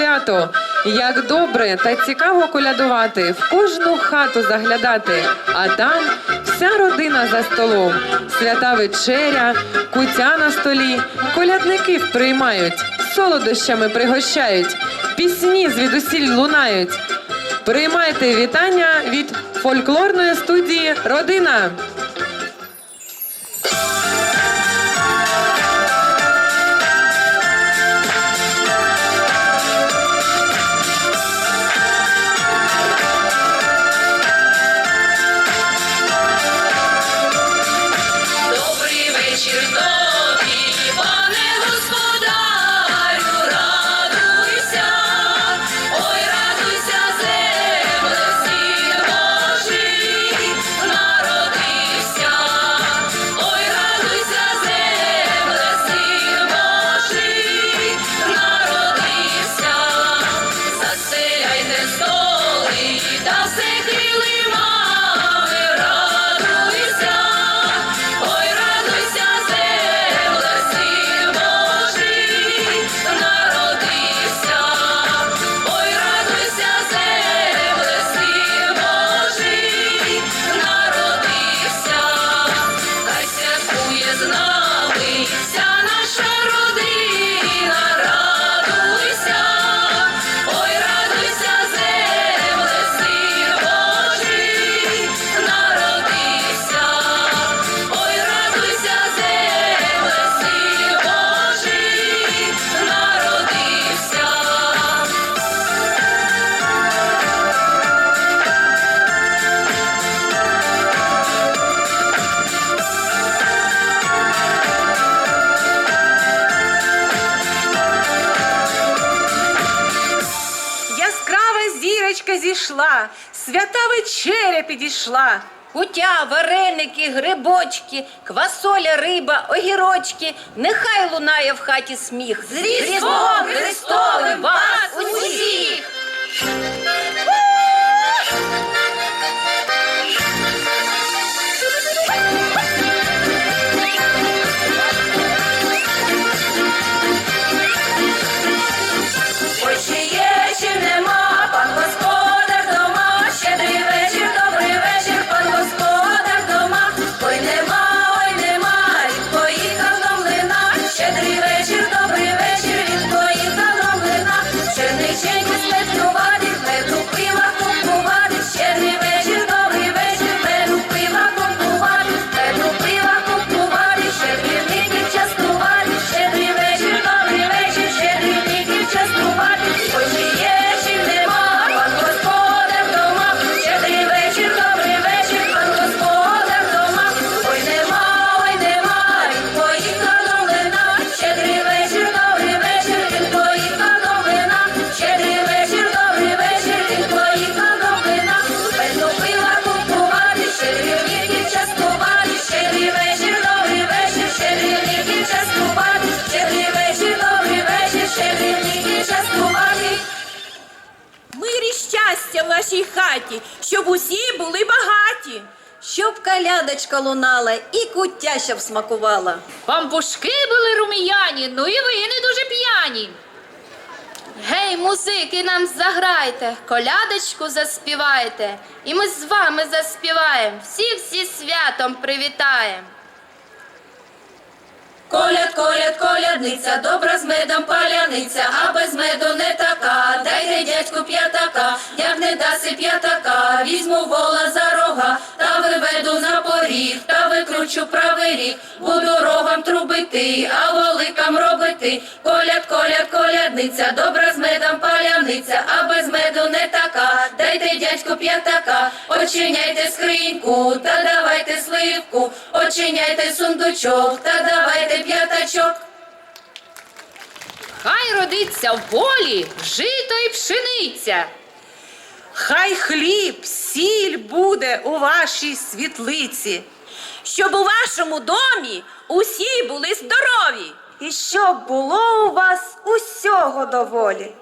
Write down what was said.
свято. Як добре та цікаво колядувати, в кожну хату заглядати, а там вся родина за столом, свята вечеря, кутя на столі, колядників приймають, солодощами пригощають, пісні звідусіль лунають. Приймайте вітання від фольклорної студії Родина. Зійшла, свята вечеря підійшла. Кутя, вареники, грибочки, квасоля, риба, огірочки. Нехай лунає в хаті сміх. З Різдвом Христовим вас усіх! Хаті, щоб усі були багаті. Щоб калядочка лунала і куття щоб смакувала. Пампушки були рум'яні, ну і ви не дуже п'яні. Гей, музики, нам заграйте, колядочку заспівайте, і ми з вами заспіваємо, всіх зі святом привітаємо. Коляд, коляд, добра з медом паляниця, а без меду не така. Дайте дядьку п'ятака, як не даси п'ятака, візьму вола за рога, та виведу на поріг, та викручу правий ріг, буду рогом трубити, а воликам робити. Коляд, коляд, колядниця, добра з медом паляниця, а без меду не така. Дайте дядьку п'ятака, очиняйте скриньку, та давайте сливку, очиняйте сундучок, та давайте п'ятачок. Родиться в полі жито і пшениця. Хай хліб, сіль буде у вашій світлиці, щоб у вашому домі усі були здорові. І щоб було у вас усього доволі.